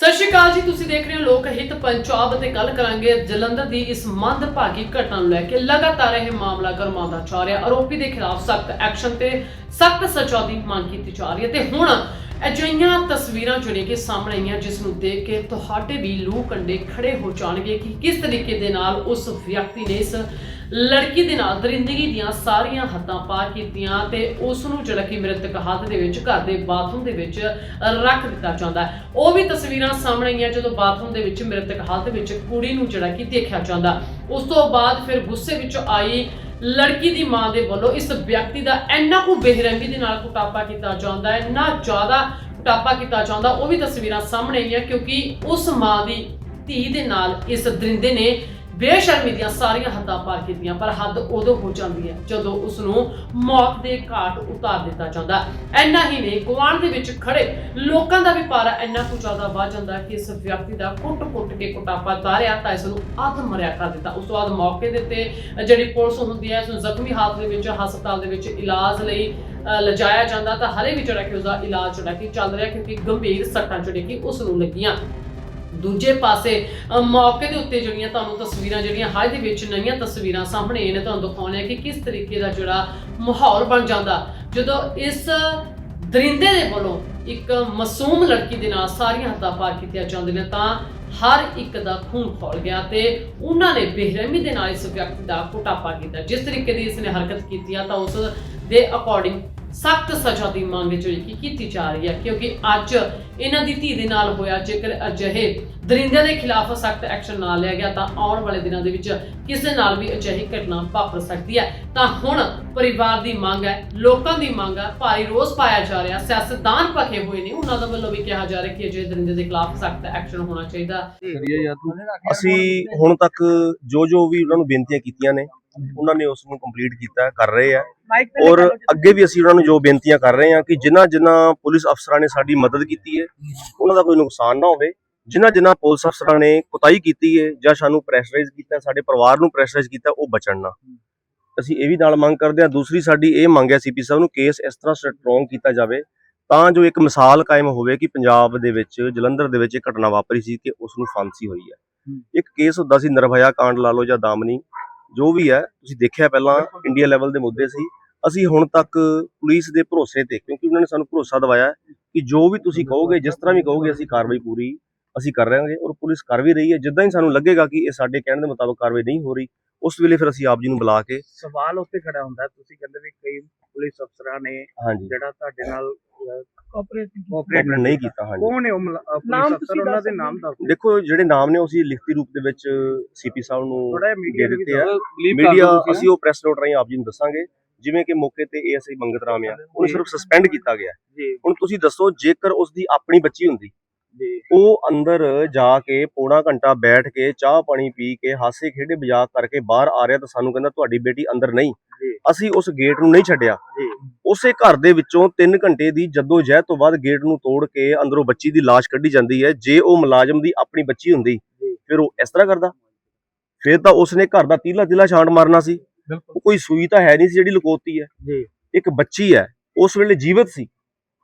ਸਤਿ ਸ਼੍ਰੀ ਅਕਾਲ ਜੀ, ਤੁਸੀਂ ਦੇਖ ਰਹੇ ਹੋ ਲੋਕ ਹਿੱਤ ਪੰਜਾਬ ਤੇ ਗੱਲ ਕਰਾਂਗੇ ਜਲੰਧਰ ਦੀ ਇਸ ਮੰਦਭਾਗੀ ਘਟਨਾ ਨੂੰ ਲੈ ਕੇ। ਲਗਾਤਾਰ ਇਹ ਮਾਮਲਾ ਗਰਮਾਉਂਦਾ ਜਾ ਰਿਹਾ। ਆਰੋਪੀ ਦੇ ਖਿਲਾਫ ਸਖਤ ਐਕਸ਼ਨ ਤੇ ਸਖਤ ਸਜ਼ਾ ਦੀ ਮੰਗ ਕੀਤੀ ਜਾ ਰਹੀ ਹੈ ਤੇ ਹੁਣ ਅਜਿਹੀਆਂ ਤਸਵੀਰਾਂ ਜਿਹੜੀਆਂ ਕਿ ਸਾਹਮਣੇ ਆਈਆਂ, ਜਿਸ ਨੂੰ ਦੇਖ ਕੇ ਤੁਹਾਡੇ ਵੀ ਲੂ ਕੰਡੇ ਖੜੇ ਹੋ ਜਾਣਗੇ ਕਿ ਕਿਸ ਤਰੀਕੇ ਦੇ ਨਾਲ ਉਸ ਵਿਅਕਤੀ ਨੇ ਇਸ ਲੜਕੀ ਦੇ ਨਾਲ ਦਰਿੰਦਗੀ ਦੀਆਂ ਸਾਰੀਆਂ ਹੱਦਾਂ ਪਾਰ ਕੀਤੀਆਂ ਤੇ ਉਸ ਨੂੰ ਜਿਹੜਾ ਕਿ ਮ੍ਰਿਤਕ ਹੱਥ ਦੇ ਵਿੱਚ ਘਰ ਦੇ ਬਾਥਰੂਮ ਦੇ ਵਿੱਚ ਰੱਖ ਦਿੱਤਾ ਜਾਂਦਾ ਉਹ ਵੀ ਤਸਵੀਰਾਂ ਸਾਹਮਣੇ ਆਈਆਂ, ਜਦੋਂ ਬਾਥਰੂਮ ਦੇ ਵਿੱਚ ਮ੍ਰਿਤਕ ਹਾਲਤ ਵਿੱਚ ਕੁੜੀ ਨੂੰ ਜਿਹੜਾ ਕਿ ਦੇਖਿਆ ਜਾਂਦਾ। ਉਸ ਤੋਂ ਬਾਅਦ ਫਿਰ ਗੁੱਸੇ ਵਿੱਚ ਆਈ ਲੜਕੀ ਦੀ ਮਾਂ ਦੇ ਵੱਲੋਂ ਇਸ ਵਿਅਕਤੀ ਦਾ ਇੰਨਾ ਕੁ ਬੇਰਹਿਮੀ ਦੇ ਨਾਲ ਕੁਟਾਪਾ ਕੀਤਾ ਜਾਂਦਾ ਹੈ ਨਾ ਜ਼ਿਆਦਾ ਕੁਟਾਪਾ ਕੀਤਾ ਜਾਂਦਾ, ਉਹ ਵੀ ਤਸਵੀਰਾਂ ਸਾਹਮਣੇ ਆਈਆਂ ਕਿਉਂਕਿ ਉਸ ਮਾਂ ਦੀ ਧੀ ਦੇ ਨਾਲ ਇਸ ਦਰਿੰਦੇ ਨੇ ਬੇਸ਼ਰਮੀ ਦੀਆਂ ਸਾਰੀਆਂ ਹੱਦਾਂ ਪਾਰ ਕੀਤੀਆਂ ਪਰ ਹੱਦ ਉਦੋਂ ਹੋ ਜਾਂਦੀ ਹੈ ਜਦੋਂ ਉਸ ਨੂੰ ਮੌਤ ਦੇ ਘਾਟ ਉਤਾਰ ਦਿੱਤਾ ਜਾਂਦਾ। ਐਨਾ ਹੀ ਨਹੀਂ ਗੁਆਂਢ ਦੇ ਵਿੱਚ ਖੜੇ ਲੋਕਾਂ ਦਾ ਵੀ ਪਾਰਾ ਇੰਨਾ ਕੁ ਜ਼ਿਆਦਾ ਵੱਧ ਜਾਂਦਾ ਕਿ ਇਸ ਵਿਅਕਤੀ ਦਾ ਕੁੱਟ-ਕੁੱਟ ਕੇ ਕੁਟਾਪਾ ਤਾਰਿਆ ਤਾਂ ਇਸ ਨੂੰ ਅੱਧ ਮਰਿਆ ਕਰ ਦਿੱਤਾ। ਉਸ ਤੋਂ ਬਾਅਦ ਮੌਕੇ ਦੇ ਉੱਤੇ ਜਿਹੜੀ ਪੁਲਿਸ ਹੁੰਦੀ ਹੈ ਇਸ ਨੂੰ ਜ਼ਖਮੀ ਹਾਲਤ ਦੇ ਵਿੱਚ ਹਸਪਤਾਲ ਦੇ ਵਿੱਚ ਇਲਾਜ ਲਈ ਅ, ਲਿਜਾਇਆ ਜਾਂਦਾ ਤਾਂ ਹਲੇ ਵੀ ਜਿਹੜਾ ਕਿ ਉਸਦਾ ਇਲਾਜ ਜਿਹੜਾ ਕਿ ਚੱਲ ਰਿਹਾ ਕਿਉਂਕਿ ਗੰਭੀਰ ਸੱਟਾਂ ਜਿਹੜੀਆਂ ਕਿ ਉਸ ਨੂੰ ਲੱਗੀਆਂ। ਦੂਜੇ ਪਾਸੇ ਮੌਕੇ ਦੇ ਉੱਤੇ ਜਿਹੜੀਆਂ ਤੁਹਾਨੂੰ ਤਸਵੀਰਾਂ, ਜਿਹੜੀਆਂ ਹਾਲ ਦੇ ਵਿੱਚ ਨਵੀਆਂ ਤਸਵੀਰਾਂ ਸਾਹਮਣੇ ਆਈਆਂ ਨੇ, ਤੁਹਾਨੂੰ ਦਿਖਾਉਣੇ ਆ ਕਿ ਕਿਸ ਤਰੀਕੇ ਦਾ ਜਿਹੜਾ ਮਾਹੌਲ ਬਣ ਜਾਂਦਾ। ਜਦੋਂ ਇਸ ਦਰਿੰਦੇ ਦੇ ਵੱਲੋਂ ਇੱਕ ਮਾਸੂਮ ਲੜਕੀ ਦੇ ਨਾਲ ਸਾਰੀਆਂ ਹੱਦਾਂ ਪਾਰ ਕੀਤੀਆਂ ਜਾਂਦੀਆਂ ਨੇ, ਤਾਂ ਹਰ ਇੱਕ ਦਾ ਖੂਨ ਖੋਲ ਗਿਆ ਤੇ ਉਹਨਾਂ ਨੇ ਬੇਰਹਿਮੀ ਦੇ ਨਾਲ ਇਸ ਵਿਅਕਤੀ ਦਾ ਕੁਟਾਪਾ ਕੀਤਾ। ਜਿਸ ਤਰੀਕੇ ਦੀ ਇਸ ਨੇ ਹਰਕਤ ਕੀਤੀ ਆ, ਤਾਂ ਉਸ ਦੇ ਅਕੋਰਡਿੰਗ ਸਖਤ ਸਜ਼ਾ ਦੀ ਮੰਗ ਜਿਹੜੀ ਕੀਤੀ ਜਾ ਰਹੀ ਹੈ, ਕਿਉਂਕਿ ਅੱਜ ਇਹਨਾਂ ਦੀ ਧੀ ਦੇ ਨਾਲ ਹੋਇਆ ਜੇਕਰ ਅਜਿਹੇ ਦਰਿੰਦਿਆਂ ਦੇ ਖਿਲਾਫ ਸਖਤ ਐਕਸ਼ਨ ਨਾ ਲਿਆ ਗਿਆ, ਤਾਂ ਆਉਣ ਵਾਲੇ ਦਿਨਾਂ ਦੇ ਵਿੱਚ ਕਿਸੇ ਨਾਲ ਵੀ ਅਜਿਹੀ ਘਟਨਾ ਵਾਪਰ ਸਕਦੀ ਹੈ। ਤਾਂ ਹੁਣ ਪਰਿਵਾਰ ਦੀ ਮੰਗ ਹੈ, ਲੋਕਾਂ ਦੀ ਮੰਗ ਹੈ, ਭਾਰੀ ਰੋਸ ਪਾਇਆ ਜਾ ਰਿਹਾ, ਸਿਆਸਤਦਾਨ ਭਖੇ ਹੋਏ ਨੇ, ਉਹਨਾਂ ਦਾ ਵੱਲੋਂ ਵੀ ਕਿਹਾ ਜਾ ਰਿਹਾ ਕਿ ਅਜਿਹੇ ਦਰਿੰਦੇ ਦੇ ਖਿਲਾਫ ਸਖਤ ਐਕਸ਼ਨ ਹੋਣਾ ਚਾਹੀਦਾ। ਅਸੀਂ ਹੁਣ ਤੱਕ ਜੋ ਜੋ ਵੀ ਉਹਨਾਂ ਨੂੰ ਬੇਨਤੀਆਂ ਕੀਤੀਆਂ ਨੇ ਉਹਨਾਂ ਨੇ ਉਸ ਨੂੰ ਕੰਪਲੀਟ ਕੀਤਾ ਕਰ ਰਹੇ ਆ। ਔਰ ਅੱਗੇ ਵੀ ਅਸੀਂ ਉਹਨਾਂ ਨੂੰ ਜੋ ਬੇਨਤੀਆਂ ਕਰ ਰਹੇ ਹਾਂ ਕਿ ਜਿਨ੍ਹਾਂ ਜਿਨ੍ਹਾਂ ਪੁਲਿਸ ਅਫਸਰਾਂ ਨੇ ਸਾਡੀ ਮਦਦ ਕੀਤੀ ਹੈ ਉਹਨਾਂ ਦਾ ਕੋਈ ਨੁਕਸਾਨ ਨਾ ਹੋਵੇ। ਜਿਨ੍ਹਾਂ ਜਿਨ੍ਹਾਂ ਪੁਲਿਸ ਅਫਸਰਾਂ ਨੇ ਕੁਤਾਈ ਕੀਤੀ ਹੈ ਜਾਂ ਸਾਨੂੰ ਪ੍ਰੈਸ਼ਰਾਈਜ਼ ਕੀਤਾ ਸਾਡੇ ਪਰਿਵਾਰ ਨੂੰ ਪ੍ਰੈਸ਼ਰਾਈਜ਼ ਕੀਤਾ ਉਹ ਬਚਣ ਨਾ। ਅਸੀਂ ਇਹ ਵੀ ਨਾਲ ਮੰਗ ਕਰਦੇ ਹਾਂ। ਦੂਸਰੀ ਸਾਡੀ ਇਹ ਮੰਗ ਹੈ ਸੀਪੀ ਸਾਹਿਬ ਨੂੰ ਕੇਸ ਇਸ ਤਰ੍ਹਾਂ ਸਟਰੋਂਗ ਕੀਤਾ ਜਾਵੇ ਤਾਂ ਜੋ ਇੱਕ ਮਿਸਾਲ ਕਾਇਮ ਹੋਵੇ ਕਿ ਪੰਜਾਬ ਦੇ ਵਿੱਚ ਜਲੰਧਰ ਦੇ ਵਿੱਚ ਇਹ ਘਟਨਾ ਵਾਪਰੀ ਸੀ ਕਿ ਉਸ ਨੂੰ ਫਾਂਸੀ ਹੋਈ ਹੈ। ਇੱਕ ਕੇਸ ਹੁੰਦਾ ਸੀ ਨਿਰਭਇਆ ਕਾਂਡ ਲਾ ਲਓ ਜਾਂ ਦਾਮਨੀ। ਜੋ ਵੀ ਹੈ ਤੁਸੀਂ ਦੇਖਿਆ ਪਹਿਲਾਂ ਇੰਡੀਆ ਲੈਵਲ ਦੇ ਮੁੱਦੇ ਸੀ। ਅਸੀਂ ਹੁਣ ਤੱਕ ਪੁਲਿਸ ਦੇ ਭਰੋਸੇ ਤੇ ਕਿਉਂਕਿ ਉਹਨਾਂ ਨੇ ਸਾਨੂੰ ਭਰੋਸਾ ਦਿਵਾਇਆ ਕਿ ਜੋ ਵੀ ਤੁਸੀਂ ਕਹੋਗੇ ਜਿਸ ਤਰ੍ਹਾਂ ਵੀ ਕਹੋਗੇ ਅਸੀਂ ਕਾਰਵਾਈ ਪੂਰੀ ਅਸੀਂ ਕਰ ਰਹੇ ਹਾਂਗੇ ਔਰ ਪੁਲਿਸ ਕਰ ਵੀ ਰਹੀ ਹੈ। ਜਿੱਦਾਂ ਹੀ ਸਾਨੂੰ ਲੱਗੇਗਾ ਕਿ ਇਹ ਸਾਡੇ ਕਹਿਣ ਦੇ ਮੁਤਾਬਕ ਕਾਰਵਾਈ ਨਹੀਂ ਹੋ ਰਹੀ ਉਸ ਵੇਲੇ ਫਿਰ ਅਸੀਂ ਆਪ ਜੀ ਨੂੰ ਬੁਲਾ ਕੇ ਸਵਾਲ ਉੱਤੇ ਖੜਾ ਹੁੰਦਾ। ਤੁਸੀਂ ਕਹਿੰਦੇ ਵੀ ਕਈ ਪੁਲਿਸ ਅਫਸਰਾਂ ਨੇ ਜਿਹੜਾ ਤੁਹਾਡੇ ਨਾਲ ਕੋਆਪਰੇਟ ਕੋਆਪਰੇਟ ਨਹੀਂ ਕੀਤਾ। ਹਾਂਜੀ। ਕੌਣ ਹੈ ਉਹ ਪੁਲਿਸ ਅਫਸਰ? ਉਹਨਾਂ ਦੇ ਨਾਮ? ਦੱਸ ਦੇਖੋ ਜਿਹੜੇ ਨਾਮ ਨੇ ਉਹ ਅਸੀਂ ਲਿਖਤੀ ਰੂਪ ਦੇ ਵਿੱਚ ਸੀਪੀ ਸਾਹਿਬ ਨੂੰ ਦੇ ਦਿੱਤੇ ਆ। ਮੀਡੀਆ ਅਸੀਂ ਉਹ ਪ੍ਰੈਸ ਨੋਟ ਰਾਹੀਂ ਆਪ ਜੀ ਨੂੰ ਦੱਸਾਂਗੇ। ਜਿਵੇਂ ਕਿ ਮੌਕੇ ਤੇ ਏਐਸਆਈ ਮੰਗਤ ਰਾਮ ਆ ਉਹਨੂੰ ਸਿਰਫ ਸਸਪੈਂਡ ਕੀਤਾ ਗਿਆ। ਜੀ। ਹੁਣ ਤੁਸੀਂ ਦੱਸੋ ਜੇਕਰ ਉਸ ਦੀ ਆਪਣੀ ਬੱਚੀ ਹੁੰਦੀ ਉਹ ਅੰਦਰ ਜਾ ਕੇ ਪੌਣਾ ਘੰਟਾ ਬੈਠ ਕੇ ਚਾਹ ਪਾਣੀ ਪੀ ਕੇ ਹਾਸੇ ਖੇਡੇ ਮਜ਼ਾਕ ਕਰਕੇ ਬਾਹਰ ਆ ਰਿਹਾ ਤਾਂ ਸਾਨੂੰ ਕਹਿੰਦਾ ਤੁਹਾਡੀ ਬੇਟੀ ਅੰਦਰ ਨਹੀਂ। ਅਸੀਂ ਉਸ ਗੇਟ ਨੂੰ ਨਹੀਂ ਛੱਡਿਆ। ਉਸੇ ਘਰ ਦੇ ਵਿੱਚੋਂ 3 ਘੰਟੇ ਦੀ ਜਦੋਂ ਜਹਿਦ ਤੋਂ ਬਾਅਦ ਗੇਟ ਨੂੰ ਤੋੜ ਕੇ ਅੰਦਰੋਂ ਬੱਚੀ ਦੀ ਲਾਸ਼ ਕੱਢੀ ਜਾਂਦੀ ਹੈ ਜੇ ਉਹ ਮੁਲਾਜ਼ਮ ਦੀ ਆਪਣੀ ਬੱਚੀ ਹੁੰਦੀ। ਫਿਰ ਉਹ ਇਸ ਤਰ੍ਹਾਂ ਕਰਦਾ। ਫਿਰ ਤਾਂ ਉਸਨੇ ਘਰ ਦਾ ਤੀਲਾ ਤਿਲਾ ਛਾਂਟ ਮਾਰਨਾ ਸੀ। ਕੋਈ ਸੂਈ ਤਾਂ ਹੈ ਨਹੀਂ ਸੀ ਜਿਹੜੀ ਲੁਕੋਤੀ ਹੈ। ਇੱਕ ਬੱਚੀ ਹੈ ਉਸ ਵੇਲੇ ਜੀਵਤ ਸੀ।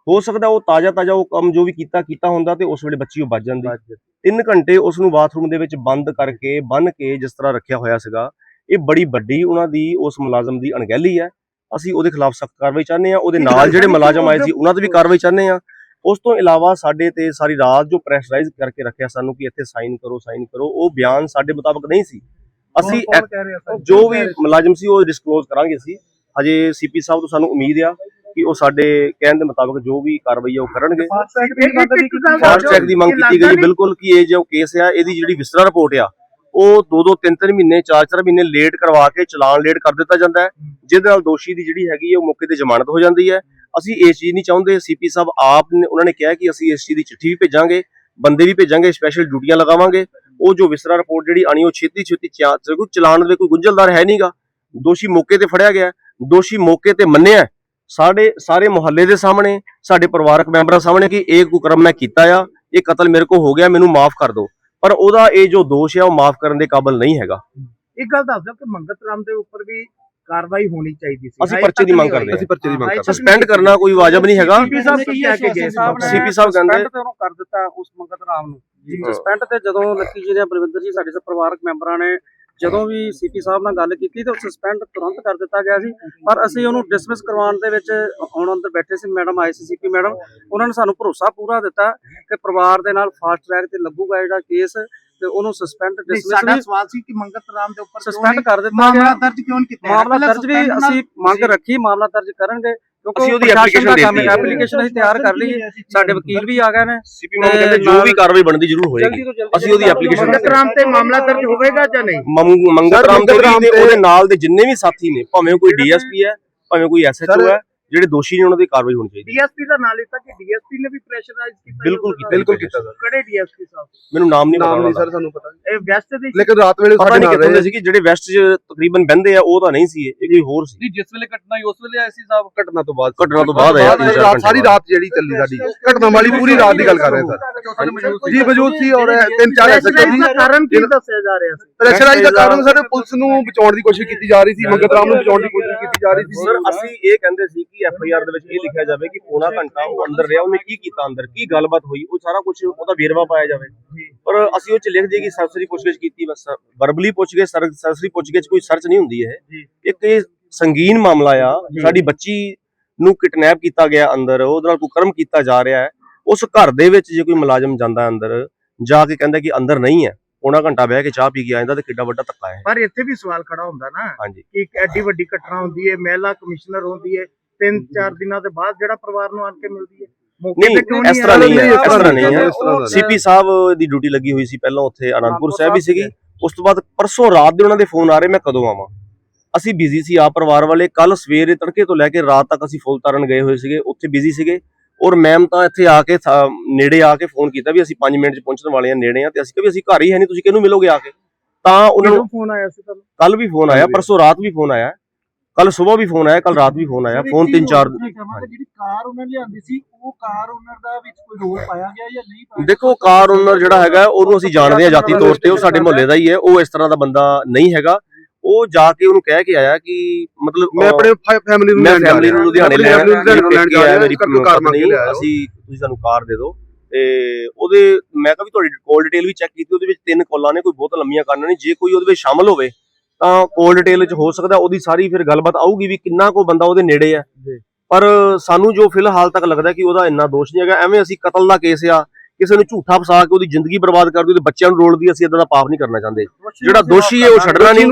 ਹੋ ਸਕਦਾ ਉਹ ਤਾਜ਼ਾ ਤਾਜ਼ਾ ਉਹ ਕੰਮ ਜੋ ਵੀ ਕੀਤਾ ਕੀਤਾ ਹੁੰਦਾ ਤੇ ਉਸ ਵੇਲੇ ਬੱਚੀ ਉਹ ਬਚ ਜਾਂਦੀ। ਬਾਜ ਤਿੰਨ ਘੰਟੇ ਉਸ ਨੂੰ ਬਾਥਰੂਮ ਦੇ ਵਿੱਚ ਬੰਦ ਕਰਕੇ ਬੰਨ ਕੇ ਜਿਸ ਤਰ੍ਹਾਂ ਰੱਖਿਆ ਹੋਇਆ ਸੀਗਾ ਇਹ ਬੜੀ ਵੱਡੀ ਉਹਨਾਂ ਦੀ ਉਸ ਮੁਲਾਜ਼ਮ ਦੀ ਅਣਗਹਿਲੀ ਹੈ। ਅਸੀਂ ਉਹਦੇ ਖਿਲਾਫ ਸਖਤ ਕਾਰਵਾਈ ਚਾਹੁੰਦੇ ਆ ਉਹਦੇ ਨਾਲ ਜਿਹੜੇ ਮੁਲਾਜ਼ਮ ਆਏ ਸੀ ਉਹਨਾਂ ਤੇ ਵੀ ਕਾਰਵਾਈ ਚਾਹੁੰਦੇ ਆ ਉਸ ਤੋਂ ਇਲਾਵਾ ਸਾਡੇ ਤੇ ਸਾਰੀ ਰਾਤ ਜੋ ਪ੍ਰੈਸ਼ਰਾਈਜ਼ ਕਰਕੇ ਰੱਖਿਆ ਸਾਨੂੰ ਕਿ ਇੱਥੇ ਸਾਈਨ ਕਰੋ ਸਾਈਨ ਕਰੋ ਉਹ ਬਿਆਨ ਸਾਡੇ ਮੁਤਾਬਕ ਨਹੀਂ ਸੀ। ਅਸੀਂ ਜੋ ਵੀ ਮੁਲਾਜ਼ਮ ਸੀ ਉਹ ਡਿਸਕਲੋਜ਼ ਕਰਾਂਗੇ ਅਸੀਂ। ਹਜੇ ਸੀਪੀ ਸਾਹਿਬ ਤੋਂ ਸਾਨੂੰ ਉਮੀਦ ਆ ਕਿ ਉਹ ਸਾਡੇ ਕਹਿਣ ਦੇ ਮੁਤਾਬਕ ਜੋ ਵੀ ਕਾਰਵਾਈ ਆ ਉਹ ਕਰਨਗੇ। ਫਾਸਟ ਟਰੈਕ ਦੀ ਮੰਗ ਕੀਤੀ ਗਈ ਬਿਲਕੁਲ ਕਿ ਇਹ ਜੋ ਕੇਸ ਆ ਇਹਦੀ ਜਿਹੜੀ ਵਿਸਰਾ ਰਿਪੋਰਟ ਆ ਉਹ ਦੋ ਦੋ ਤਿੰਨ ਤਿੰਨ ਮਹੀਨੇ ਚਾਰ ਚਾਰ ਮਹੀਨੇ ਲੇਟ ਕਰਵਾ ਕੇ ਚਲਾਨ ਲੇਟ ਕਰ ਦਿੱਤਾ ਜਾਂਦਾ ਹੈ। ਜਿਹਦੇ ਨਾਲ ਦੋਸ਼ੀ ਦੀ ਜਿਹੜੀ ਹੈਗੀ ਉਹ ਮੌਕੇ ਤੇ ਜ਼ਮਾਨਤ ਹੋ ਜਾਂਦੀ ਹੈ। ਅਸੀਂ ਇਹ ਚੀਜ਼ ਨਹੀਂ ਚਾਹੁੰਦੇ। ਸੀਪੀ ਸਾਹਿਬ ਆਪ ਨੇ ਉਹਨਾਂ ਨੇ ਕਿਹਾ ਕਿ ਅਸੀਂ ਇਸ ਚੀਜ਼ ਦੀ ਚਿੱਠੀ ਵੀ ਭੇਜਾਂਗੇ ਬੰਦੇ ਵੀ ਭੇਜਾਂਗੇ ਸਪੈਸ਼ਲ ਡਿਊਟੀਆਂ ਲਗਾਵਾਂਗੇ। ਉਹ ਜੋ ਵਿਸਰਾ ਰਿਪੋਰਟ ਜਿਹੜੀ ਆਣੀ ਉਹ ਛੇਤੀ ਛੇਤੀ ਚਾ- ਕੋਈ ਚਲਾਨ ਦੇ ਕੋਈ ਗੁੰਝਲਦਾਰ ਹੈ ਨਹੀਂਗਾ ਦੋਸ਼ੀ ਮੌਕੇ ਤੇ ਫੜਿਆ ਗਿਆ। ਦੋਸ਼ੀ ਮੌਕੇ ਤੇ ਮੰਨਿਆ। ਸਾਡੇ ਸਾਰੇ ਮੁਹੱਲੇ ਦੇ ਸਾਹਮਣੇ ਸਾਡੇ ਪਰਿਵਾਰਕ ਮੈਂਬਰਾਂ ਸਾਹਮਣੇ ਕਿ ਇਹ ਕੁਕਰਮ ਮੈਂ ਕੀਤਾ ਆ ਇਹ ਕਤਲ ਮੇਰੇ ਕੋ ਹੋ ਗਿਆ ਮੈਨੂੰ ਮਾਫ ਕਰ ਦਿਓ। ਪਰ ਉਹਦਾ ਇਹ ਜੋ ਦੋਸ਼ ਹੈ ਉਹ ਮਾਫ ਕਰਨ ਦੇ ਕਾਬਿਲ ਨਹੀਂ ਹੈਗਾ। ਇੱਕ ਗੱਲ ਦੱਸ ਦਿਓ ਕਿ ਮੰਗਤ ਰਾਮ ਦੇ ਉੱਪਰ ਵੀ ਕਾਰਵਾਈ ਹੋਣੀ ਚਾਹੀਦੀ ਸੀ। ਅਸੀਂ ਪਰਚੇ ਦੀ ਮੰਗ ਕਰਦੇ ਹਾਂ। ਅਸੀਂ ਪਰਚੇ ਦੀ ਮੰਗ ਕਰਦੇ ਸਸਪੈਂਡ ਕਰਨਾ ਕੋਈ ਵਾਜਬ ਨਹੀਂ ਹੈਗਾ। ਸੀਪੀ ਸਾਹਿਬ ਕੀ ਕਹਿ ਕੇ ਗਏ ਸੀਪੀ ਸਾਹਿਬ ਕਹਿੰਦੇ ਸਸਪੈਂਡ ਤੇ ਉਹਨੂੰ ਕਰ ਦਿੱਤਾ ਉਸ ਮੰਗਤ ਰਾਮ ਨੂੰ। ਜੀ। ਸਸਪੈਂਡ ਤੇ ਜਦੋਂ ਲੱਕੀ ਜੀ ਨੇ ਬਲਵਿੰਦਰ ਜੀ ਸਾਡੇ ਸਭ ਪਰਿਵਾਰਕ ਮੈਂਬਰਾਂ ਨੇ ਜਦੋਂ ਵੀ ਸੀਪੀ ਸਾਹਿਬ ਨਾਲ ਗੱਲ ਕੀਤੀ ਤਾਂ ਸਸਪੈਂਡ ਤੁਰੰਤ ਕਰ ਦਿੱਤਾ ਗਿਆ ਸੀ। ਪਰ ਅਸੀਂ ਉਹਨੂੰ ਡਿਸਮਿਸ ਕਰਵਾਉਣ ਦੇ ਵਿੱਚ ਹੁਣ ਅੰਦਰ ਬੈਠੇ ਸੀ ਮੈਡਮ ਆਏ ਸੀ ਸੀਪੀ ਮੈਡਮ। ਉਹਨਾਂ ਨੇ ਸਾਨੂੰ ਭਰੋਸਾ ਪੂਰਾ ਦਿੱਤਾ ਕਿ ਪਰਿਵਾਰ ਦੇ ਨਾਲ ਫਾਸਟ ਟਰੈਕ ਤੇ ਲੱਗੂਗਾ ਜਿਹੜਾ ਕੇਸ ਤੇ ਉਹਨੂੰ ਸਸਪੈਂਡ ਡਿਸਮਿਸ ਸਾਡਾ ਸਵਾਲ ਸੀ ਕਿ ਮੰਗਤ ਰਾਮ ਦੇ ਉੱਪਰ ਸਸਪੈਂਡ ਕਰ ਦਿੱਤਾ ਮਾਮਲਾ ਗਿਆ ਦਰਜ ਕਿਉਂ ਨਹੀਂ ਕੀਤਾ? ਮਾਮਲਾ ਦਰਜ ਵੀ ਅਸੀਂ ਮੰਗ ਰੱਖੀ ਮਾਮਲਾ ਦਰਜ ਕਰਨਗੇ। ਅਸੀਂ ਉਹਦੀ ਹੈ, ਦਿੱਤੀ ਹੈ। application ਅਸੀਂ ਤਿਆਰ ਕਰ ਲਈ। ਸਾਡੇ ਵਕੀਲ ਵੀ ਆ ਗਏ ਨੇ ਸੀਪੀ ਮੈਮ ਕਹਿੰਦੇ ਜੋ ਵੀ ਕਾਰਵਾਈ ਬਣਦੀ ਜ਼ਰੂਰ ਹੋਏਗੀ ਅਸੀਂ ਉਹਦੀ application ਮੰਗਤ ਰਾਮ ਤੇ ਮਾਮਲਾ ਦਰਜ ਹੋਵੇਗਾ ਜਾਂ ਨਹੀਂ ਮੰਗ- ਮੰਗਤ ਸਰ, ਰਾਮ ਦੇ ਮੰਗਤ ਰਾਮ ਵੀ ਤੇ ਉਹਦੇ ਨਾਲ ਦੇ ਜਿੰਨੇ ਵੀ ਸਾਥੀ ਨੇ ਭਾਵੇਂ ਕੋਈ ਡੀਐਸਪੀ ਹੈ ਭਾਵੇਂ ਕੋਈ ਐਸਐਚਓ ਹੈ ਜਿਹੜੇ ਦੋਸ਼ੀ ਨੇ ਉਹਨਾਂ ਦੀ ਕਾਰਵਾਈ ਹੋਣੀ ਚਾਹੀਦੀ ਹੈ। ਡੀਐਸਪੀ ਦਾ ਨਾਂ ਲਿੱਤਾ ਕਿ ਡੀਐਸਪੀ ਨੇ ਵੀ ਪ੍ਰੈਸ਼ਰਾਈਜ਼ ਕੀਤਾ ਬਿਲਕੁਲ ਕੀਤਾ ਬਿਲਕੁਲ ਕੀਤਾ ਸਰ। ਕਿਹੜੇ ਡੀਐਸਪੀ ਸਾਹਿਬ? ਮੈਨੂੰ ਨਾਮ ਨਹੀਂ ਪਤਾ ਨਾਮ ਨਹੀਂ ਸਰ ਸਾਨੂੰ ਪਤਾ ਇਹ ਵੈਸਟ ਦੇ ਲੇਕਿਨ ਰਾਤ ਵੇਲੇ ਪਤਾ ਸਾਡੇ ਨਹੀਂ ਨਾਲ ਰਹੇ। ਸੀ ਕਿ ਜਿਹੜੇ ਵੈਸਟ 'ਚ ਤਕਰੀਬਨ ਬੰਦੇ ਆ ਉਹ ਤਾਂ ਨਹੀਂ ਸੀ ਇਹ ਕੋਈ ਹੋਰ ਸੀ। ਨਹੀਂ ਜਿਸ ਵੇਲੇ ਘਟਨਾ ਹੋਈ ਉਸ ਵੇਲੇ ਆਏ ਸੀ ਸਾਹਿਬ ਘਟਨਾ ਤੋਂ ਬਾਅਦ। ਘਟਨਾ ਤੋਂ ਬਾਅਦ ਆਇਆ ਸਾਰੀ। ਰਾਤ ਜਿਹੜੀ ਚੱਲੀ ਸਾਡੀ। ਘਟਨਾ ਵਾਲੀ ਪੂਰੀ ਰਾਤ ਦੀ ਗੱਲ ਕਰ ਰਹੇ ਸਰ। ਜੀ ਮੌਜੂਦ ਸੀ ਔਰ ਤਿੰਨ ਚਾਰ ਐਸਐਚਓ ਕਾਰਨ ਕੀ ਦੱਸਿਆ ਜਾ ਰਿਹਾ ਸੀ? ਪ੍ਰੈਸ਼ਰਾਈਜ਼ ਦਾ ਕਾਰਨ ਸਰ ਪੁਲਿਸ ਨੂੰ ਬਚਾਉਣ ਦੀ ਕੋਸ਼ਿਸ਼ ਕੀਤੀ ਜਾ ਰਹੀ ਸੀ ਮੰਗਤ ਰਾਮ ਨੂੰ ਬਚਾਉਣ ਦੀ ਕੋਸ਼ਿਸ਼ ਕੀਤੀ ਜਾ ਰਹੀ ਸੀ ਸਰ ਅਸੀਂ ਇਹ ਕਹਿੰਦੇ ਸੀ ਕਿ ਐਫ ਆਈ ਆਰ ਦੇ ਵਿੱਚ ਇਹ ਲਿਖਿਆ ਜਾਵੇ ਕਿ ਪੌਣਾ ਘੰਟਾ ਉਹ ਅੰਦਰ ਰਿਹਾ ਉਹਨੇ ਕੀ ਕੀਤਾ ਅੰਦਰ ਕੀ ਗੱਲਬਾਤ ਹੋਈ ਉਹ ਸਾਰਾ ਕੁਝ ਉਹਦਾ ਵੇਰਵਾ ਪਾਇਆ ਜਾਵੇ। ਪਰ ਅਸੀਂ ਉਹ ਚ ਲਿਖ ਦਈਏ ਕਿ ਸਰਸਰੀ ਪੁੱਛਗਿੱਛ ਕੀਤੀ ਬਸ ਵਰਬਲੀ ਪੁੱਛ ਗਏ ਸਰ ਸਰਸਰੀ ਪੁੱਛਗਿੱਛ ਕੋਈ ਸਰਚ ਨਹੀਂ ਹੁੰਦੀ ਇਹ। ਇੱਕ ਇਹ ਸੰਗੀਨ ਮਾਮਲਾ ਆ ਸਾਡੀ ਬੱਚੀ ਨੂੰ ਕਿਡਨੈਪ ਕੀਤਾ ਗਿਆ ਅੰਦਰ ਉਹਦੇ ਨਾਲ ਕੁਕਰਮ ਕੀਤਾ ਜਾ ਰਿਹਾ ਹੈ। ਉਸ ਘਰ ਦੇ ਵਿੱਚ ਜੇ ਕੋਈ ਮੁਲਾਜ਼ਮ ਜਾਂਦਾ ਅੰਦਰ ਜਾ ਕੇ ਕਹਿੰਦਾ ਕਿ ਅੰਦਰ ਨਹੀਂ ਹੈ ਪੌਣਾ ਘੰਟਾ ਬਹਿ ਕੇ ਚਾਹ ਪੀ ਕੇ ਆਇਂਦਾ ਤੇ ਕਿੱਡਾ ਵੱਡਾ ਧੱਕਾ ਹੈ। ਪਰ ਇੱਥੇ ਵੀ ਸਵਾਲ ਖੜਾ ਹੁੰਦਾ ਨਾ ਹਾਂਜੀ। ਕਿ ਇੱਕ ਐਡੀ ਵੱਡੀ ਘਟਨਾ ਹੁੰਦੀ ਹੈ ਮਹਿਲਾ ਕਮਿਸ਼ਨਰ ਹੁੰਦੀ ਹੈ ਤਿੰਨ ਚਾਰ ਦਿਨਾਂ ਦੇ ਬਾਅਦ ਜਿਹੜਾ ਪਰਿਵਾਰ ਨੂੰ ਆਣ ਕੇ ਮਿਲਦੀ ਹੈ ਮੌਕੇ ਨਹੀਂ ਤੇ ਕਿਉਂ ਇਸ ਤਰ੍ਹਾਂ ਨਹੀਂ ਹੈ ਇਸ ਤਰ੍ਹਾਂ ਨਹੀਂ ਹੈ। ਸੀਪੀ ਸਾਹਿਬ ਦੀ ਡਿਊਟੀ ਲੱਗੀ ਹੋਈ ਸੀ ਪਹਿਲਾਂ ਉੱਥੇ ਆਨੰਦਪੁਰ ਸਾਹਿਬ ਵੀ ਸੀਗੀ। ਉਸ ਤੋਂ ਬਾਅਦ ਪਰਸੋਂ ਰਾਤ ਦੇ ਉਹਨਾਂ ਦੇ ਫੋਨ ਆ ਰਹੇ ਮੈਂ ਕਦੋਂ ਆਵਾਂ? ਅਸੀਂ ਬਿਜ਼ੀ ਸੀ ਆ ਪਰਿਵਾਰ ਵਾਲੇ ਕੱਲ ਸਵੇਰੇ ਤੜਕੇ ਤੋਂ ਲੈ ਕੇ ਰਾਤ ਤੱਕ ਅਸੀਂ ਫੁੱਲ ਤਾਰਨ ਗਏ ਹੋਏ ਸੀਗੇ ਉੱਥੇ ਬਿਜ਼ੀ ਸੀਗੇ। ਔਰ ਮੈਮ ਤਾਂ ਇੱਥੇ ਆ ਕੇ ਨੇੜੇ ਆ ਕੇ ਫੋਨ ਕੀਤਾ ਵੀ ਅਸੀਂ 5 ਮਿੰਟ 'ਚ ਪਹੁੰਚਣ ਵਾਲੇ ਆ ਨੇੜੇ ਆ ਤੇ ਅਸੀਂ ਕਿਹਾ ਵੀ ਅਸੀਂ ਘਰ ਹੀ ਹੈ ਨਹੀਂ ਤੁਸੀਂ ਕਿਹਨੂੰ ਮਿਲੋਗੇ ਆ ਕੇ? ਤਾਂ ਉਹਨਾਂ ਨੂੰ ਫੋਨ ਆਇਆ ਸੀ ਤੁਹਾਨੂੰ? ਕੱਲ ਵੀ ਫੋਨ ਆਇਆ ਪਰਸੋਂ ਰਾਤ ਵੀ ਫੋਨ ਆਇਆ ਕੱਲ ਸਵੇਰ ਵੀ ਫੋਨ ਆਇਆ ਕੱਲ ਰਾਤ ਵੀ ਫੋਨ ਆਇਆ ਫੋਨ ਤਿੰਨ ਚਾਰ ਜਿਹੜੀ ਕਾਰ ਉਹਨਾਂ ਲਿਆਂਦੀ ਸੀ ਉਹ ਕਾਰ ਓਨਰ ਦਾ ਵਿੱਚ ਕੋਈ ਰੋਲ ਪਾਇਆ ਗਿਆ ਜਾਂ ਨਹੀਂ ਪਾਇਆ ਦੇਖੋ ਕਾਰ ਓਨਰ ਜਿਹੜਾ ਹੈਗਾ ਉਹਨੂੰ ਅਸੀਂ ਜਾਣਦੇ ਹਾਂ ਜਾਤੀ ਤੌਰ ਤੇ ਉਹ ਸਾਡੇ ਮੁਹੱਲੇ ਦਾ ਹੀ ਹੈ ਉਹ ਇਸ ਤਰ੍ਹਾਂ ਦਾ ਬੰਦਾ ਨਹੀਂ ਹੈਗਾ। ਉਹ ਜਾ ਕੇ ਉਹਨੂੰ ਕਹਿ ਕੇ ਆਇਆ ਕਿ ਮਤਲਬ ਮੈਂ ਆਪਣੇ ਫੈਮਿਲੀ ਨੂੰ ਮੈਂ ਫੈਮਿਲੀ। ਨੂੰ ਲੁਧਿਆਣੇ ਲੈਣ ਨੂੰ ਜਾ ਰਿਹਾ ਮੇਰੀ ਕਾਰ ਮੰਗ ਕੇ ਉਹ। ਅਸੀਂ ਤੁਸੀਂ ਸਾਨੂੰ ਕਾਰ ਦੇ ਦਿਓ। ਤੇ ਉਹਦੇ ਮੈਂ ਕਿਹਾ ਵੀ ਤੁਹਾਡੀ ਕਾਲ ਡਿਟੇਲ ਵੀ ਚੈੱਕ ਕੀਤੀ ਉਹਦੇ ਵਿੱਚ ਤਿੰਨ ਕਾਲਾਂ ਨੇ ਕੋਈ ਬਹੁਤ ਲੰਮੀਆਂ ਕਾਲਾਂ ਨਹੀਂ ਜੇ ਕੋਈ ਉਹਦੇ ਵਿੱਚ ਸ਼ਾਮਲ ਹੋਵੇ ਤਾਂ ਕਾਲ ਡਿਟੇਲ ਵਿੱਚ ਹੋ ਸਕਦਾ ਉਹਦੀ ਸਾਰੀ ਫਿਰ ਗੱਲਬਾਤ ਆਊਗੀ ਵੀ ਕਿੰਨਾ ਕੋ ਬੰਦਾ ਉਹਦੇ ਨੇੜੇ ਆ। ਪਰ ਸਾਨੂੰ ਜੋ ਫਿਲਹਾਲ ਤੱਕ ਲੱਗਦਾ ਕਿ ਉਹਦਾ ਇੰਨਾ ਦੋਸ਼ ਨਹੀਂ ਹੈਗਾ ਐਵੇਂ ਅਸੀਂ ਕਤਲ ਦਾ ਕੇਸ ਆ ਕਿਸੇ ਨੂੰ ਝੂਠਾ ਫਸਾ ਕੇ ਉਹਦੀ ਜ਼ਿੰਦਗੀ ਬਰਬਾਦ ਕਰ ਦਿਓ ਤੇ ਬੱਚਿਆਂ ਨੂੰ ਰੋਲਦੀ ਅਸੀਂ ਇਦਾਂ ਦਾ ਪਾਪ ਨਹੀਂ ਕਰਨਾ ਚਾਹੁੰਦੇ। ਜਿਹੜਾ ਦੋਸ਼ੀ ਹੈ ਉਹ ਛੱਡਣਾ ਨਹੀਂ।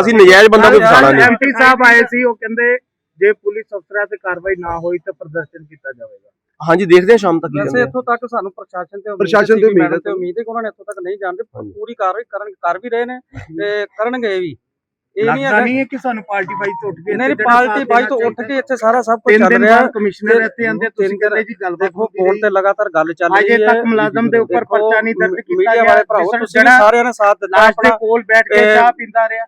ਅਸੀਂ ਨਜਾਇਜ਼ ਬੰਦਾ ਕੋਈ ਫਸਾਣਾ ਨਹੀਂ। ਐਮਪੀ ਸਾਹਿਬ ਆਏ ਸੀ ਉਹ ਕਹਿੰਦੇ ਜੇ ਪੁਲਿਸ ਅਫਸਰਾਂ ਤੇ ਕਾਰਵਾਈ ਨਾ ਹੋਈ ਤਾਂ ਪ੍ਰਦਰਸ਼ਨ ਕੀਤਾ ਜਾਵੇਗਾ। ਹਾਂਜੀ ਦੇਖਦੇ ਹਾਂ ਸ਼ਾਮ ਤੱਕ ਕੀ ਵੈਸੇ ਕਹਿੰਦੇ ਆ। ਇੱਥੋਂ ਤੱਕ ਸਾਨੂੰ ਪ੍ਰਸ਼ਾਸਨ ਤੇ ਉਮੀਦ ਪ੍ਰਸ਼ਾਸਨ ਤੇ ਉਮੀਦ ਹੈ ਤੇ ਉਮੀਦ ਹੈ ਕਿ ਉਹਨਾਂ ਨੇ ਇੱਥੋਂ ਤੱਕ ਨਹੀਂ ਜਾਣਦੇ। ਪੂਰੀ ਕਾਰਵਾਈ ਕਰਨ ਕਰ ਵੀ ਰਹੇ ਨੇ ਤੇ ਕਰਨਗੇ ਵੀ। ਇਹ ਨਹੀਂ ਲੱਗਦਾ ਨਹੀਂ ਹੈ ਕਿ ਸਾਨੂੰ ਪਾਰਟੀ ਬਾਈ ਤੋਂ ਉੱਠ ਕੇ ਨਹੀਂ ਪਾਰਟੀ ਬਾਈ ਤੋਂ ਉੱਠ ਕੇ ਇੱਥੇ ਸਾਰਾ ਸਭ ਕੁਝ ਚੱਲ ਰਿਹਾ। ਕਮਿਸ਼ਨਰ ਇੱਥੇ ਆਂਦੇ ਤੁਸੀਂ ਕਹਿੰਦੇ ਜੀ ਗੱਲਬਾਤ ਦੇਖੋ ਫੋਨ ਤੇ ਲਗਾਤਾਰ ਗੱਲ ਚੱਲ ਰਹੀ ਅਜੇ ਹੈ। ਤੱਕ ਮੁਲਾਜ਼ਮ ਦੇ ਉੱਪਰ ਪਰਚਾ ਨਹੀਂ ਦਰਜ ਕੀਤਾ ਗਿਆ ਵਾਲੇ ਜਿਸ ਤੁਸੀਂ ਸਾਰਿਆਂ ਨੇ ਸਾਥ ਦਿੱਤਾ ਆਪਣਾ। ਕੋਲ ਬੈਠ ਕੇ ਚਾਹ ਪੀਂਦਾ ਰਿਹਾ।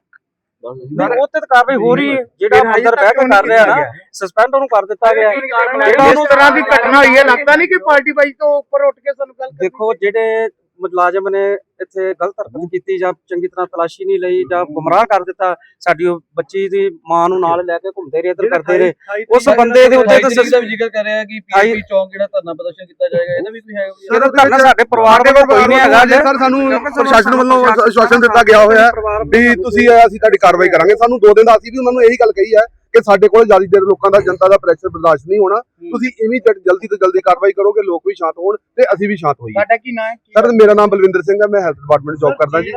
ਉਹ ਤੇ ਕਾਰਵਾਈ ਹੋ ਰਹੀ ਹੈ। ਜਿਹੜਾ ਅਜੇ ਅੰਦਰ ਬਹਿ ਕੇ ਕਰ ਰਿਹਾ ਨਾ ਸਸਪੈਂਡ ਉਹਨੂੰ ਕਰ ਦਿੱਤਾ ਗਿਆ। ਜਿਹੜਾ ਉਸ ਤਰ੍ਹਾਂ ਦੀ ਘਟਨਾ ਹੋਈ ਹੈ ਲੱਗਦਾ ਨਹੀਂ ਕਿ ਪਾਰਟੀ ਬਾਈ ਤੋਂ ਉੱਪਰ ਉੱਠ ਕੇ ਸਾਨੂੰ ਗੱਲ ਦੇਖੋ ਜਿਹੜੇ ਮੁਲਾਜ਼ਮ ਨੇ ਇੱਥੇ ਗਲਤ ਹਰਕਤ ਕੀਤੀ ਜਾਂ ਚੰਗੀ ਤਰ੍ਹਾਂ ਤਲਾਸ਼ੀ ਨਹੀਂ ਲਈ ਜਾਂ ਗੁੰਮਰਾਹ ਕਰ ਦਿੱਤਾ ਸਾਡੀ ਉਹ ਬੱਚੀ ਦੀ ਮਾਂ ਨੂੰ ਨਾਲ ਲੈ ਕੇ ਘੁੰਮਦੇ ਰਹੇ ਇੱਧਰ ਕਰਦੇ ਰਹੇ। ਉਸ ਬੰਦੇ ਦੇ ਉੱਤੇ ਤਾਂ ਦਾ ਵੀ ਜ਼ਿਕਰ ਕਰ ਰਿਹਾ ਕਿ ਪੀਪੀ ਚੌਂਕ ਜਿਹੜਾ ਧਰਨਾ ਪ੍ਰਦਰਸ਼ਨ ਕੀਤਾ ਜਾਏਗਾ ਇਹਦਾ ਵੀ ਕੋਈ ਹੈ ਇਹਦਾ ਧਰਨਾ ਸਾਡੇ ਪਰਿਵਾਰ ਵੱਲੋਂ ਕੋਈ ਨਹੀਂ ਹੈਗਾ ਜੇ। ਸਰ ਸਾਨੂੰ ਪ੍ਰਸ਼ਾਸਨ ਵੱਲੋਂ ਆਸ਼ਵਾਸਨ ਦਿੱਤਾ ਗਿਆ ਹੋਇਆ ਹੈ ਵੀ ਤੁਸੀਂ ਅਸੀਂ ਤੁਹਾਡੀ ਕਾਰਵਾਈ ਕਰਾਂਗੇ। ਸਾਨੂੰ ਦੋ ਦਿਨ ਦਾ ਅਸੀਂ ਵੀ ਉਹਨਾਂ ਨੂੰ ਇਹੀ ਗੱਲ ਕਹੀ ਹੈ ਕਿ ਸਾਡੇ ਕੋਲ ਜ਼ਿਆਦਾ ਦੇਰ ਲੋਕਾਂ ਦਾ ਜਨਤਾ ਦਾ ਪ੍ਰੈਸ਼ਰ ਬਰਦਾਸ਼ਤ ਨਹੀਂ ਹੋਣਾ। ਤੁਸੀਂ ਇਵੇਂ ਜਲਦੀ ਤੋਂ ਜਲਦੀ ਕਾਰਵਾਈ ਕਰੋਗੇ ਲੋਕ ਵੀ ਸ਼ਾਂਤ ਹੋਣ ਤੇ ਅਸੀਂ ਵੀ ਸ਼ਾਂਤ ਹੋਈਏ। ਤੁਹਾਡਾ ਕੀ ਨਾਂ ਹੈ? ਸਰ ਮੇਰਾ ਨਾਮ ਬਲਵਿੰਦਰ ਸਿੰਘ ਹੈ ਮੈਂ ਹੈਲਥ ਡਿਪਾਰਟਮੈਂਟ ਜੌਬ ਕਰਦਾ ਜੀ।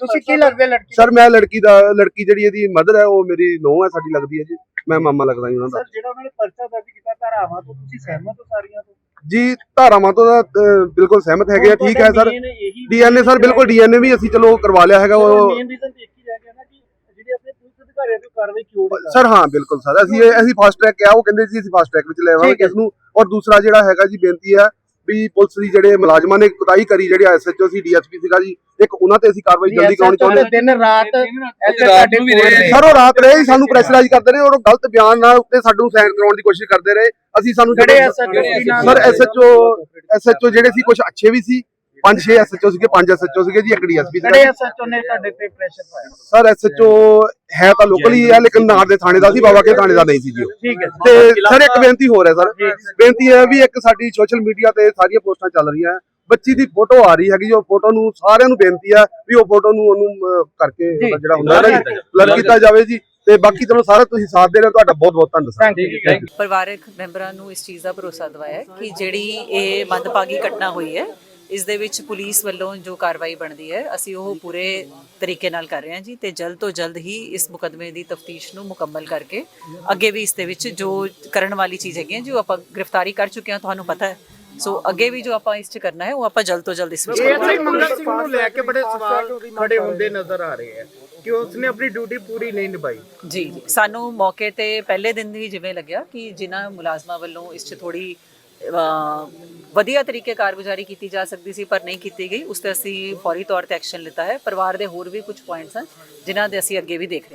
ਤੁਸੀਂ ਕੀ ਲੱਗਦੇ ਲੜਕੀ ਸਰ ਮੈਂ ਲੜਕੀ ਦਾ ਲੜਕੀ ਜਿਹੜੀ ਇਹਦੀ ਮਦਰ ਹੈ ਉਹ ਮੇਰੀ ਨੂੰਹ ਹੈ ਸਾਡੀ ਲੱਗਦੀ ਹੈ ਜੀ। ਮੈਂ ਮਾਮਾ ਲੱਗਦਾ ਜੀ ਉਹਨਾਂ ਦਾ। ਸਰ ਜਿਹੜਾ ਉਹਨਾਂ ਨੇ ਪਰਚਾ ਦਰਜ ਕੀਤਾ ਧਾਰਾਵਾਂ ਤੋਂ ਤੁਸੀਂ ਸਹਿਮਤ ਹੋ ਸਾਰੀਆਂ ਤੋਂ? ਜੀ ਧਾਰਾਵਾਂ ਤੋਂ ਬਿਲਕੁਲ ਸਹਿਮਤ ਹੈਗੇ ਆ ਠੀਕ ਹੈ ਸਰ। ਡੀਐਨਏ ਸਰ ਬਿਲਕੁਲ ਡੀਐਨਏ ਵੀ ਅਸੀਂ ਚਲੋ ਕਰਵਾ ਲਿਆ ਹੈਗਾ ਉਹ ਆਪਣੇ ਪੁਲਿਸ ਅਧਿਕਾਰੀਆਂ ਤੇ ਕਾਰਵਾਈ ਕਿਉਂ ਨਹੀਂ ਸਰ ਹਾਂ ਬਿਲਕੁਲ ਸਰ ਅਸੀਂ ਇਹ- ਅਸੀਂ ਫਾਸਟ ਟਰੈਕ ਕਿਹਾ ਉਹ ਕਹਿੰਦੇ ਸੀ ਅਸੀਂ ਫਾਸਟ ਟਰੈਕ ਵਿੱਚ ਲੈਵਾਂਗੇ ਠੀਕ ਹੈ। ਕਿਸ ਨੂੰ ਔਰ ਦੂਸਰਾ ਜਿਹੜਾ ਹੈਗਾ ਜੀ ਬੇਨਤੀ ਹੈ ਵੀ ਪੁਲਿਸ ਦੀ ਜਿਹੜੇ ਮੁਲਾਜ਼ਮਾਂ ਨੇ ਕੁਤਾਈ ਕਰੀ ਜਿਹੜੇ ਐਸਐਚਓ ਸੀ ਡੀਐਸਪੀ ਸੀਗਾ ਜੀ ਇੱਕ ਉਹਨਾਂ ਤੇ ਅਸੀਂ ਕਾਰਵਾਈ ਜਲਦੀ ਕਰਾਉਣੀ ਚਾਹੁੰਦੇ ਹਾਂ ਦਿਨ ਰਾਤ ਇੱਥੇ ਸਾਡੇ ਕੋਲ ਰਹੇ। ਸਰ ਉਹ ਰਾਤ ਰਹੇ ਸਾਨੂੰ ਪ੍ਰੈਸ਼ਰਾਈਜ਼ ਕਰਦੇ ਨੇ ਔਰ ਉਹ ਗਲਤ ਬਿਆਨ ਨਾਲ ਉੱਤੇ ਸਾਨੂੰ ਸਾਈਨ ਕਰਾਉਣ ਦੀ ਕੋਸ਼ਿਸ਼ ਕਰਦੇ ਰਹੇ ਅਸੀਂ ਸਾਨੂੰ ਜਿਹੜੇ SHO ਸਰ? ਐਸਐਚਓ ਐਸਐਚਓ ਜਿਹੜੇ ਸੀ ਕੁਝ ਅੱਛੇ ਵੀ ਸੀ ਪੰਜ ਛੇ ਐਸਐਚਓ ਸੀਗੇ ਪੰਜ ਐਸਐਚਓ ਸੀਗੇ ਜੀ ਇੱਕ ਡੀਐਸਪੀ ਕਿਹੜੇ ਐਸਐਚਓ ਨੇ ਤੁਹਾਡੇ ਤੇ ਪ੍ਰੈਸ਼ਰ ਪਾਇਆ? ਸਰ ਐਸਐਚਓ ਹੈ ਤਾਂ ਲੋਕਲ ਹੀ ਹੈ ਲੇਕਿਨ ਨਾਲ ਦੇ ਥਾਣੇ ਦਾ ਸੀ ਬਾਬਾ ਕੇ ਥਾਣੇ ਦਾ ਨਹੀਂ ਸੀ ਜੀ ਉਹ। ਠੀਕ ਹੈ। ਤੇ ਸਰ ਇੱਕ ਬੇਨਤੀ ਹੋਰ ਹੈ ਸਰ। ਬੇਨਤੀ ਹੈ ਵੀ ਇੱਕ ਸਾਡੀ ਸੋਸ਼ਲ ਮੀਡੀਆ ਤੇ ਸਾਰੀਆਂ ਪੋਸਟਾਂ ਚੱਲ ਰਹੀਆਂ। ਬੱਚੀ ਦੀ ਫੋਟੋ ਆ ਰਹੀ ਹੈਗੀ ਜੋ ਫੋਟੋ ਨੂੰ ਸਾਰਿਆਂ ਨੂੰ ਬੇਨਤੀ ਹੈ ਵੀ ਉਹ ਫੋਟੋ ਨੂੰ ਉਹਨੂੰ ਕਰਕੇ ਜਿਹੜਾ ਹੁੰਦਾ ਹੈ ਨਾ ਬਲਰ ਕੀਤਾ ਜਾਵੇ। ਜੀ। ਤੇ ਬਾਕੀ ਚਲੋ ਸਾਰਾ ਤੁਸੀਂ ਸਾਥ ਦੇ ਰਹੇ ਹੋ ਤੁਹਾਡਾ ਬਹੁਤ ਬਹੁਤ ਧੰਨਵਾਦ ਥੈਂਕ ਯੂ ਥੈਂਕ ਯੂ ਪਰਿਵਾਰਕ ਮੈਂਬਰਾਂ ਨੂੰ ਇਸ ਚੀਜ਼ ਦਾ ਭਰੋਸਾ ਦਿਵਾਇਆ ਕਿ ਜਿਹੜੀ ਇਹ ਮੰਦਭਾਗੀ ਘਟਨਾ ਹੋਈ ਹੈ ਇਸ ਦੇ ਵਿੱਚ ਪੁਲਿਸ ਵੱਲੋਂ ਜੋ ਕਾਰਵਾਈ ਬਣਦੀ ਹੈ ਅਸੀਂ ਉਹ ਪੂਰੇ ਤਰੀਕੇ ਨਾਲ ਕਰ ਰਹੇ ਹਾਂ ਜੀ ਤੇ ਜਲਦ ਤੋਂ ਜਲਦ ਹੀ ਇਸ ਮੁਕਦਮੇ ਦੀ ਤਫਤੀਸ਼ ਨੂੰ ਮੁਕੰਮਲ ਕਰਕੇ ਅੱਗੇ ਵੀ ਇਸ ਦੇ ਵਿੱਚ ਜੋ ਕਰਨ ਵਾਲੀ ਚੀਜ਼ ਹੈਗੀ ਹੈ ਜੋ ਆਪਾਂ ਗ੍ਰਿਫਤਾਰੀ ਕਰ ਚੁੱਕੇ ਹਾਂ ਤੁਹਾਨੂੰ ਪਤਾ ਹੈ। ਸੋ ਅੱਗੇ ਵੀ ਜੋ ਆਪਾਂ ਇਸ 'ਚ ਕਰਨਾ ਹੈ ਉਹ ਆਪਾਂ ਜਲਦ ਤੋਂ ਜਲਦ ਇਸ ਵਿੱਚ ਇਹ ਕਰਾਂਗੇ। ਅਸੀਂ ਮੰਗਲ ਸਿੰਘ ਨੂੰ ਲੈ ਕੇ ਬੜੇ ਸਵਾਲ ਖੜੇ ਹੁੰਦੇ ਨਜ਼ਰ ਆ ਰਹੇ ਆ ਕਿ ਉਸਨੇ ਆਪਣੀ ਡਿਊਟੀ ਪੂਰੀ ਨਹੀਂ ਨਿਭਾਈ। ਜੀ ਜੀ ਸਾਨੂੰ ਮੌਕੇ ਤੇ ਪਹਿਲੇ ਦਿਨ ਹੀ ਜਿਵੇਂ ਲੱਗਿਆ ਕਿ ਜਿਨ੍ਹਾਂ ਮੁਲਾਜ਼ਮਾਂ ਵੱਲੋਂ ਇਸ 'ਚ ਥੋੜੀ ਵਧੀਆ ਤਰੀਕੇ ਕਾਰਗੁਜ਼ਾਰੀ ਕੀਤੀ ਜਾ ਸਕਦੀ ਸੀ, ਪਰ ਨਹੀਂ ਕੀਤੀ ਗਈ। ਉਸ ਤੇ ਅਸੀਂ ਫੌਰੀ ਤੌਰ ਤੇ ਐਕਸ਼ਨ ਲਿੱਤਾ ਹੈ। ਪਰਿਵਾਰ ਦੇ ਹੋਰ ਵੀ ਕੁਝ ਪੁਆਇੰਟਸ ਹਨ, ਜਿਨ੍ਹਾਂ ਦੇ ਅਸੀਂ ਅੱਗੇ ਵੀ ਦੇਖ ਰਹੇ ਹਾਂ।